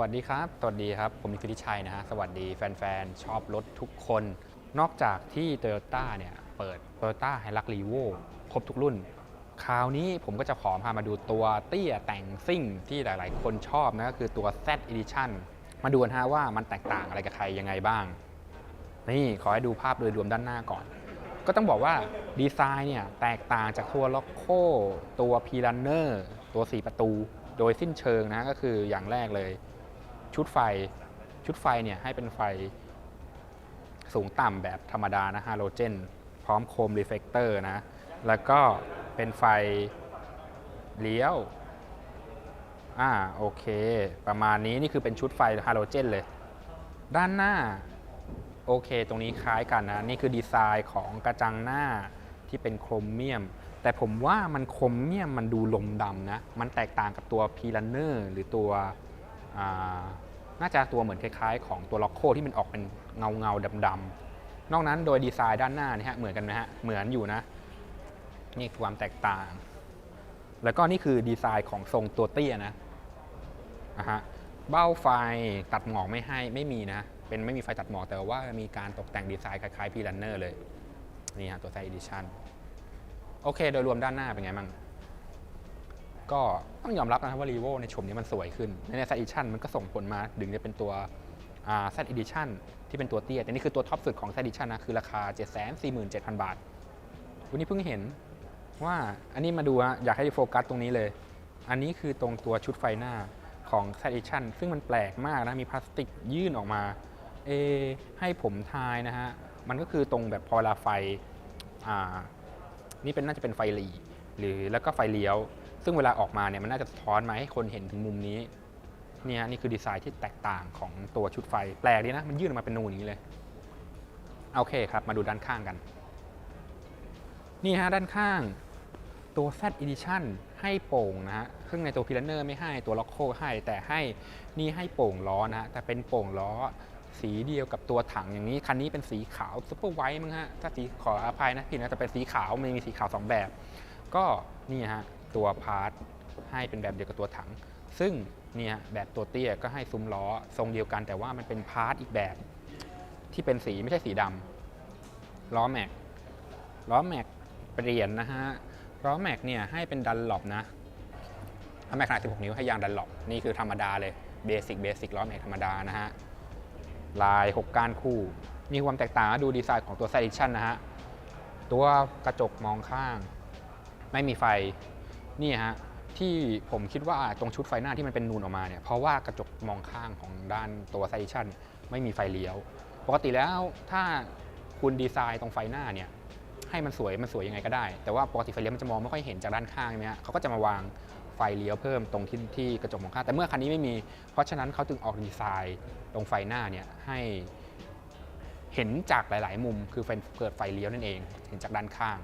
วัสดีครับ สวัสดีครับ ผมนิติชัยนะฮะ สวัสดีแฟนๆ ชอบรถทุกคน นอกจากที่ Toyota เนี่ย เปิด Toyota h i l u x r e v o ครบทุกรุ่น คราวนี้ผมก็จะขอพามาดูตัวเตี้ยแต่งซิ่งที่หลายๆ คนชอบนะก็คือตัว Z Edition มาดูกันฮะว่ามันแตกต่างอะไรกับใครยังไงบ้าง นี่ขอให้ดูภาพโดยรวมด้านหน้าก่อน ก็ต้องบอกว่าดีไซน์เนี่ยแตกต่างจากตัวล็อกโคตัวพีรันเนอร์ตัว 4 ประตู โดยสิ้นเชิงนะก็คืออย่างแรกเลย ชุดไฟ ชุดไฟเนี่ยให้เป็นไฟสูงต่ำแบบธรรมดานะฮาโลเจน พร้อมโคมรีเฟกเตอร์นะ แล้วก็เป็นไฟเลี้ยวอ่าโอเค ประมาณนี้นี่คือเป็นชุดไฟฮาโลเจนเลย ด้านหน้า โอเค ตรงนี้คล้ายกันนะ นี่คือดีไซน์ของกระจังหน้าที่เป็นโครเมียม แต่ผมว่ามันโครเมียมมันดูลมดำนะ มันแตกต่างกับตัวพีลันเนอร์หรือตัว น่าจะตัวเหมือนคล้ายๆ ของตัวล็อกโคที่มันออกเป็นเงาเงาๆดำๆนอกนั้นโดยดีไซน์ด้านหน้านี่ฮะเหมือนกันไหมฮะเหมือนอยู่นะนี่ความแตกต่าง แล้วก็นี่คือดีไซน์ของทรงตัวเตี้ยนะะฮะเบ้าไฟตัดหมอกไม่ให้ไม่มีนะ เป็นไม่มีไฟตัดหมอกแต่ว่ามีการตกแต่งดีไซน์คล้ายๆพีรันเนอร์เลย นี่ฮะตัวไซด์ Edition โอเค โดยรวมด้านหน้าเป็นไงบ้าง ก็ต้องยอมรับนะครับว่า r ีโวในชมนี้มันสวยขึ้น ในไซด์ Edition มันก็ส่งผลมาถึงจะเป็นตัวไซด์ Edition ที่เป็นตัวเตี้ย แต่นี่คือตัวท็อปสุดของไซด์ Edition นะคือราคา 747,000 บาท วันนี้เพิ่งเห็นว่าอันนี้มาดูฮะอยากให้โฟกัสตรงนี้เลย อันนี้คือตรงตัวชุดไฟหน้าของ z Edition ซึ่งมันแปลกมากนะ มีพลาสติกยื่นออกมา เอ ให้ผมทายนะฮะ มันก็คือตรงแบบพอเวลาไฟ อ่า นี่เป็นน่าจะเป็นไฟหลีหรือแล้วก็ไฟเลี้ยว ซึ่งเวลาออกมาเนี่ยมันน่าจะสะท้อนมาให้คนเห็นถึงมุมนี้เนี่ยนี่คือดีไซน์ที่แตกต่างของตัวชุดไฟ แปลกดีนะ มันยื่นออกมาเป็นนูนอย่างนี้เลย โอเคครับ มาดูด้านข้างกัน นี่ฮะด้านข้าง ตัว Z Edition ให้โป่งนะฮะซึ่งในตัวพิลเนอร์ไม่ให้ตัวล็อกโคให้แต่ให้นี่ให้โป่งล้อนะฮะแต่เป็นโป่งล้อสีเดียวกับตัวถังอย่างนี้ คันนี้เป็นสีขาวซุปเปอร์ไวท์มั้งฮะถ้าสีขออภัยนะพี่นะแต่เป็นสีขาวมันมีสีขาว 2 แบบ ก็นี่ฮะ ตัวพาร์ทให้เป็นแบบเดียวกับตัวถัง ซึ่งเนี่ยแบบตัวเตี้ยก็ให้ซุ้มล้อทรงเดียวกัน แต่ว่ามันเป็นพาร์ทอีกแบบที่เป็นสีไม่ใช่สีดำล้อแม็กล้อแม็กเปลี่ยนนะฮะล้อแม็กเนี่ยให้เป็นดันหลบนะล้อแม็กขนาด 16 นิ้วให้ยางดันหลบนี่คือธรรมดาเลยเบสิกเบสิกล้อแม็กธรรมดานะฮะลาย 6 ก้านคู่ มีความแตกต่างดูดีไซน์ของตัว s ซ d ิชั n นะฮะตัวกระจกมองข้าง ไม่มีไฟ นี่ฮะที่ผมคิดว่าตรงชุดไฟหน้าที่มันเป็นนูนออกมาเนี่ยเพราะว่ากระจกมองข้างของด้านตัว s ซชั n ไม่มีไฟเลี้ยว ปกติแล้วถ้าคุณดีไซน์ตรงไฟหน้าเนี่ยให้มันสวยมันสวยยังไงก็ได้ แต่ว่าปกติไฟเลี้ยวมันจะมองไม่ค่อยเห็นจากด้านข้างใช่ไหมฮะเขาก็จะมาวางไฟเลี้ยวเพิ่มตรงที่ที่กระจกมองข้างแต่เมื่อคันนี้ไม่มี เพราะฉะนั้นเขาจึงออกดีไซน์ตรงไฟหน้าเนี่ยให้เห็นจากหลาย ๆ มุมคือไฟเกิดไฟเลี้ยวนั่นเอง เห็นจากด้านข้าง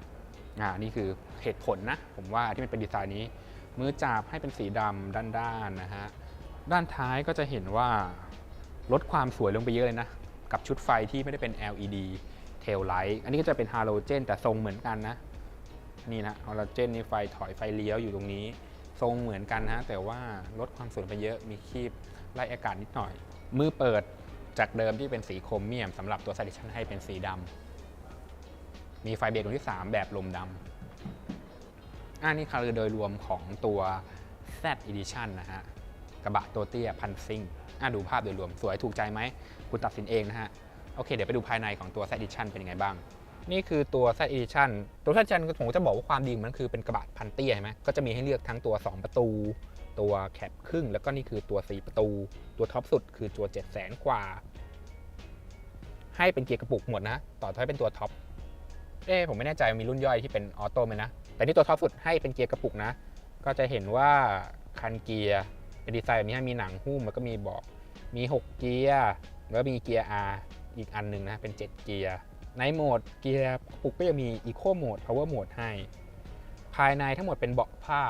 อ่านี่คือเหตุผลนะ ผมว่าที่มันเป็นดีไซน์นี้ มือจับให้เป็นสีดำด้านๆนะฮะ ด้านท้ายก็จะเห็นว่าลดความสวยลงไปเยอะเลยนะ กับชุดไฟที่ไม่ได้เป็น LED เทลไลท์อันนี้ก็จะเป็นฮาโลเจนแต่ทรงเหมือนกันนะ นี่นะฮาโลเจนนี่ไฟถอยไฟเลี้ยวอยู่ตรงนี้ ทรงเหมือนกันนะแต่ว่าลดความสวยไปเยอะมีคีบไล่อากาศนิดหน่อย มือเปิดจากเดิมที่เป็นสีโครเมียมสำหรับตัวซ d ดิชันให้เป็นสีดำ มีไฟเบรกดวงที่ 3 แบบลมดำอันนี้คือโดยรวมของตัว Z Edition นะฮะ กระบะตัวเตี้ยพันซิ่งอะดูภาพโดยรวมสวยถูกใจไหม คุณตัดสินเองนะฮะ โอเค เดี๋ยวไปดูภายในของตัว Z Edition เป็นยังไงบ้าง นี่คือตัว Z Edition ตัว Z Edition ผมจะบอกว่าความดีมันคือเป็นกระบะพันเตี้ยใช่ไหมก็จะมีให้เลือกทั้งตัว 2 ประตู ตัวแคปครึ่ง แล้วก็นี่คือตัว 4 ประตู ตัวท็อปสุดคือตัว7 0 0 0 0 0กว่า ให้เป็นเกียร์กระปุกหมดนะ ต่อท้ายเป็นตัวท็อป เอ๊ผมไม่แน่ใจมีรุ่นย่อยที่เป็นออโต้ไหมนะ แต่นี่ตัวท็อปสุดให้เป็นเกียร์กระปุกนะ ก็จะเห็นว่าคันเกียร์เป็นดีไซน์แบบนี้มีหนังหุ้มแล้วก็มีเบอกมี 6 เกียร์ แล้วมีเกียร์ R อีกอันหนึ่งนะเป็น 7 เกียร์ ในโหมดเกียร์ปุกก็จะมี Eco Mode Power Mode ให้ ภายในทั้งหมดเป็นเบาะผ้า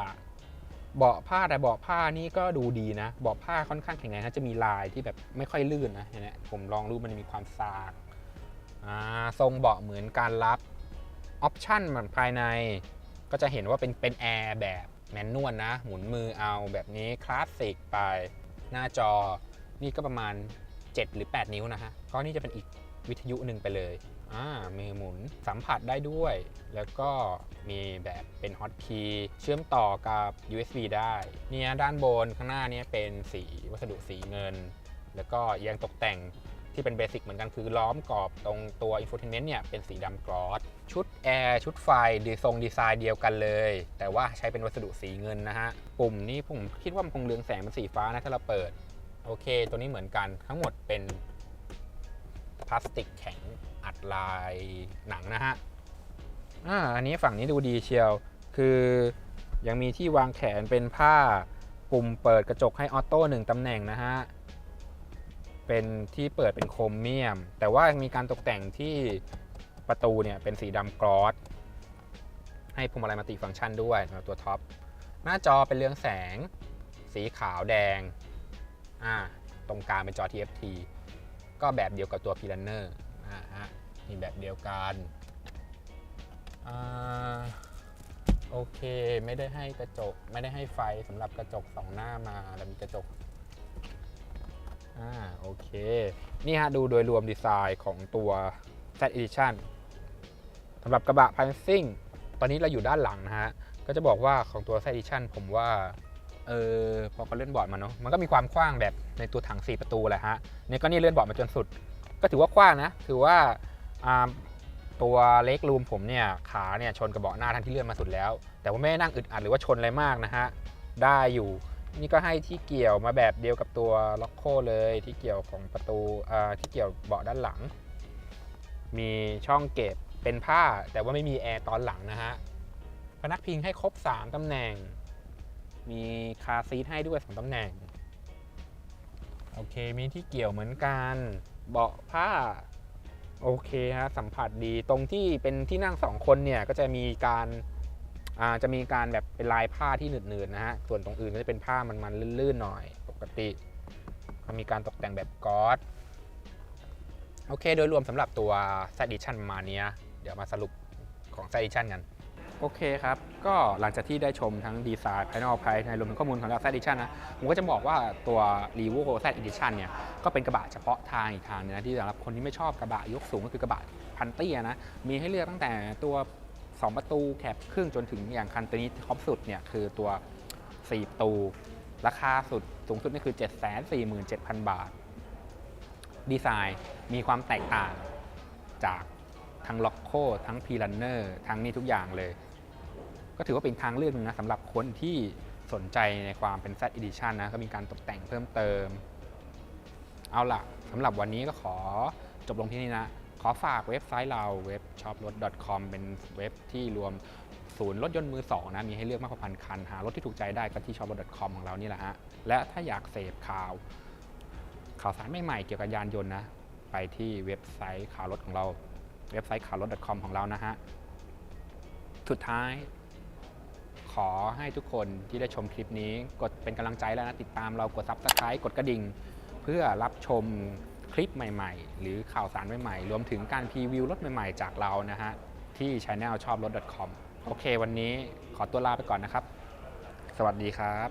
เบาะผ้าแต่เบาะผ้านี่ก็ดูดีนะ เบาะผ้าค่อนข้างแข็งแรงนะจะมีลายที่แบบไม่ค่อยลื่นนะเห็นไหมผมลองรูปมันมีความสากอ่าทรงเบาะเหมือนการรับ ออปชันมันภายใน ก็จะเห็นว่าเป็นเป็นแอร์แบบแมนนวลนะ หมุนมือเอาแบบนี้คลาสสิกไป หน้าจอนี่ก็ประมาณ 7 หรือ 8 นิ้วนะฮะ ก็นี่จะเป็นอีกวิทยุหนึ่งไปเลยอ่ามือหมุนสัมผัสได้ด้วย แล้วก็มีแบบเป็นฮอตคีย์เชื่อมต่อกับ USB ได้เนี่ยด้านบนข้างหน้าเนี่ยเป็นสีวัสดุสีเงิน แล้วก็ยังตกแต่งที่เป็นเบสิกเหมือนกันคือล้อมกรอบตรงตัวอินโฟเทนเมนต์เนี่ยเป็นสีดำกรอส ชุดแอร์ชุดไฟดีทรงดีไซน์เดียวกันเลย แต่ว่าใช้เป็นวัสดุสีเงินนะฮะ ปุ่มนี้ผมคิดว่ามันคงเรืองแสงเป็นสีฟ้านะถ้าเราเปิด โอเค ตัวนี้เหมือนกันทั้งหมดเป็นพลาสติกแข็งอัดลายหนังนะฮะอ่าอันนี้ฝั่งนี้ดูดีเชียว คือยังมีที่วางแขนเป็นผ้าปุ่มเปิดกระจกให้ออโต้หนึ่งตำแหน่งนะฮะ เป็นที่เปิดเป็นโครเมียม แต่ว่ามีการตกแต่งที่ ประตูเนี่ยเป็นสีดำกรอสให้พวงมาลัยมัลติฟังก์ชันด้วยสำหรับตัวท็อปหน้าจอเป็นเรืองแสง สีขาวแดงอ่าตรงกลางเป็นจอ TFT ก็แบบเดียวกับตัว p ี l a n n e r อ่าฮะนี่แบบเดียวกันอ่าโอเค ไม่ได้ให้กระจก ไม่ได้ให้ไฟสำหรับกระจกสองหน้ามาแล้วมีกระจกอ่าโอเค นี่ฮะดูโดยรวมดีไซน์ของตัว Z Edition สำหรับกระบะ p ันซิ่งตอนนี้เราอยู่ด้านหลังนะฮะ ก็จะบอกว่าของตัว Z Edition ผมว่า เออพอเขาเลื่อนเบาะมาเนาะมันก็มีความกว้างแบบในตัวถัง 4 ประตูแหละฮะนี่ก็นี่เลื่อนเบาะมาจนสุด ก็ถือว่ากว้างนะ ถือว่าตัวเล็กรูมผมเนี่ยขาเนี่ยชนกับเบาะหน้าทั้งที่เลื่อนมาสุดแล้ว แต่ว่าไม่ได้นั่งอึดอัดหรือว่าชนอะไรมากนะฮะ ได้อยู่ นี่ก็ให้ที่เกี่ยวมาแบบเดียวกับตัวล็อกโคเลยที่เกี่ยวของประตูที่เกี่ยวเบาะด้านหลัง มีช่องเก็บเป็นผ้าแต่ว่าไม่มีแอร์ตอนหลังนะฮะพนักพิงให้ครบ 3ตำแหน่ง มีคาซีทให้ด้วยสองตำแหน่ง โอเคมีที่เกี่ยวเหมือนกัน เบาะผ้า โอเคฮะสัมผัสดีตรงที่เป็นที่นั่งสองคนเนี่ยก็จะมีการจะมีการแบบเป็นลายผ้าที่หนืดๆนะฮะ ส่วนตรงอื่นก็จะเป็นผ้ามันๆลื่นๆหน่อย ปกติมีการตกแต่งแบบกอต โอเค โดยรวมสำหรับตัว z Edition ประมาณเนี้ยเดี๋ยวมาสรุปของ z Edition กัน โอเคครับ ก็หลังจากที่ได้ชมทั้งดีไซน์ภายนอกภายในรวมถึงข้อมูลของเรา Z Edition นะ ผมก็จะบอกว่าตัว r e v o Z Edition เนี่ย ก็เป็นกระบะเฉพาะทางอีกทางนึงนะ ที่สำหรับคนที่ไม่ชอบกระบะยกสูงก็คือกระบะพันเตี้ยนะ มีให้เลือกตั้งแต่ตัว 2 ประตูแคบครึ่งจนถึงอย่างคันตัวนี้ท็อปสุดเนี่ยคือตัว 4 ประตู ราคาสุดสูงสุดนี่คือ 747,000 บาท ดีไซน์ มีความแตกต่างจากทั้งล็อกโคทั้งพีลันเนอร์ทั้งนี่ทุกอย่างเลย ก็ถือว่าเป็นทางเลือกหนึงนะสำหรับคนที่สนใจในความเป็น Z Edition นะ ก็มีการตกแต่งเพิ่มเติม เอาล่ะสำหรับวันนี้ก็ขอจบลงที่นี่นะ ขอฝากเว็บไซต์เราเว็บ shoprot.com เป็นเว็บที่รวมศูนย์รถยนต์มือสองนะ มีให้เลือกมากกว่าพันคัน หารถที่ถูกใจได้ก็ที่ shoprot.com ของเรานี่แหละฮะ และถ้าอยากเสพข่าว ข่าวสารใหม่ๆเกี่ยวกับยานยนต์นะ ไปที่เว็บไซต์ข่าวรถของเรา เว็บไซต์ข่าวรถ .com ของเรานะฮะ สุดท้าย ขอให้ทุกคนที่ได้ชมคลิปนี้ กดเป็นกำลังใจแล้วนะ ติดตามเรากด Subscribe กดกระดิ่ง เพื่อรับชมคลิปใหม่ ๆ หรือข่าวสารใหม่ๆ รวมถึงการพรีวิวรถใหม่ๆ จากเรานะฮะ ที่ channel ชอบรถ .com โอเค วันนี้ขอตัวลาไปก่อนนะครับ สวัสดีครับ